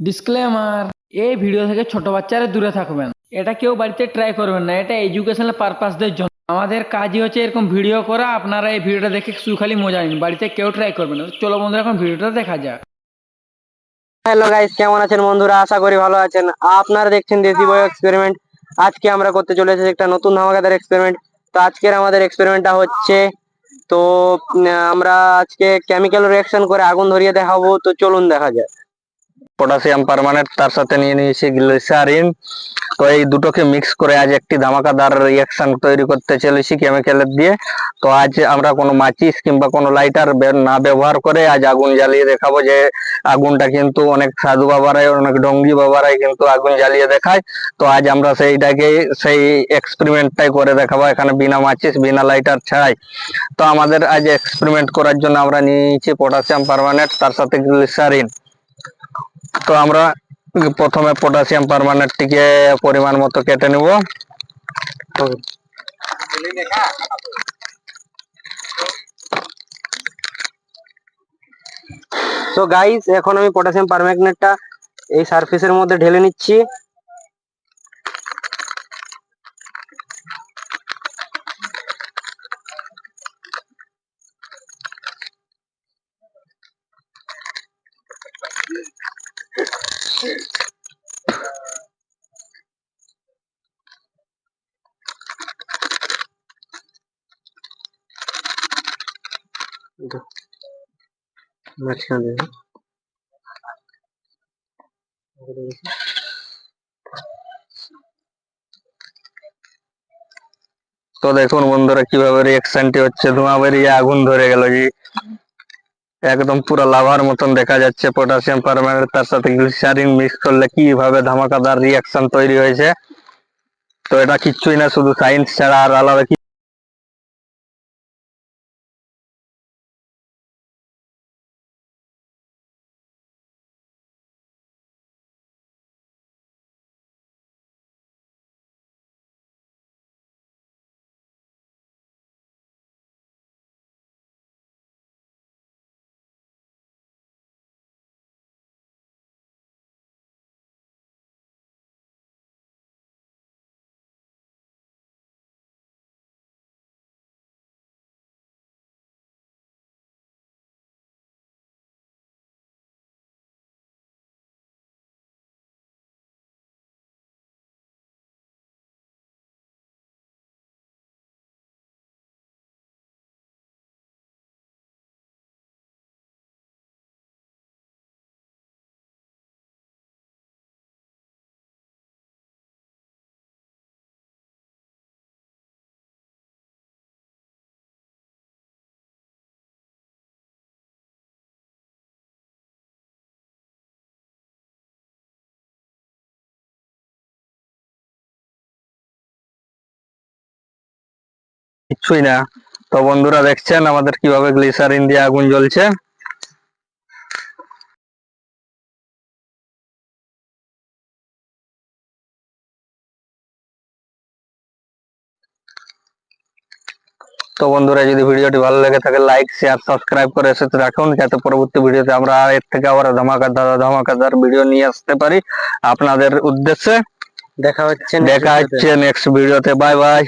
Disclaimer এই video থেকে ছোট বাচ্চারা দূরে থাকবেন। এটা কেউ বাড়িতে ট্রাই করবেন না, এটা এডুকেশনাল পারপাসদের জন্য। আমাদের কাজই হচ্ছে এরকম ভিডিও করা, আপনারা এই ভিডিওটা দেখে শুধু খালি মজা নিন, বাড়িতে কেউ ট্রাই করবেন চলো বন্ধুরা, এখন ভিডিওটা দেখা যাক। হ্যালো গাইস কেমন আছেন বন্ধুরা? আশা করি ভালো আছেন। আপনারা দেখছেন দেশি বয় এক্সপেরিমেন্ট আজকে আমরা করতে চলেছি একটা নতুন ধামাকাদার এক্সপেরিমেন্ট তো আজকের আমাদের এক্সপেরিমেন্টটা হচ্ছে, তো আমরা আজকে কেমিক্যাল রিঅ্যাকশন করে আগুন ধরিয়ে দেখাবো। তো চলুন দেখা যায় পটাশিয়াম পার্মানেন্ট তার সাথে নিয়ে নিয়েছি গ্লিসারিন তো এই দুটোকে মিক্স করে আজ একটি ধামাকাদার রিয়াকশন তৈরি করতে চলেছি কেমিক্যালের দিয়ে। তো আজ আমরা কোনো মাচিস কিংবা কোনো লাইটার না ব্যবহার করে আজ আগুন জ্বালিয়ে দেখাবো যে আগুনটা কিন্তু অনেক সাধু বাবারাই, অনেক ডঙ্গি বাবারাই কিন্তু আগুন জ্বালিয়ে দেখায়। তো আজ আমরা সেইটাকে, সেই এক্সপেরিমেন্টটাই করে দেখাবো এখানে বিনা মাচিস, বিনা লাইটার ছাড়াই। তো আমাদের আজ এক্সপেরিমেন্ট করার জন্য আমরা নিয়েছি পটাশিয়াম পার্মানেন্ট তার সাথে গ্লিসারিন তো আমরা প্রথমে পটাশিয়াম পারমানেটটিকে পরিমাণ মতো কেটে নিব। তো গাইস এখন আমি পটাশিয়াম পারম্যাগনেটটা এই সারফেসের মধ্যে ঢেলে নিচ্ছি। মাঝখানে দেখো। তো দেখুন বন্ধুরা কীভাবে রিয়াকশনটি হচ্ছে ধোঁয়া বেরিয়ে আগুন ধরে গেল জি একদম পুরো লাভার মতন দেখা যাচ্ছে পটাশিয়াম পারম্যানেন্ট তার সাথে গ্লিসারিন মিক্স করলে কীভাবে ধামাকাদার রিয়াকশন তৈরি হয়েছে। তো এটা কিচ্ছুই না, শুধু সায়েন্স ছাড়া আর আলাদা কিচ্ছুই না। তো বন্ধুরা দেখছেন আমাদের কীভাবে গ্লিসারিন দিয়ে আগুন জ্বলছে। তো বন্ধুরা যদি ভিডিওটি ভালো লেগে থাকে লাইক শেয়ার সাবস্ক্রাইব করে সাথে রাখুন। যাতে পরবর্তী ভিডিওতে আমরা এর থেকে আবার ধামাকাদার ধামাকাদার ভিডিও নিয়ে আসতে পারি। আপনাদের উদ্দেশ্যে দেখা হচ্ছে দেখা হচ্ছে নেক্সট ভিডিওতে। Bye bye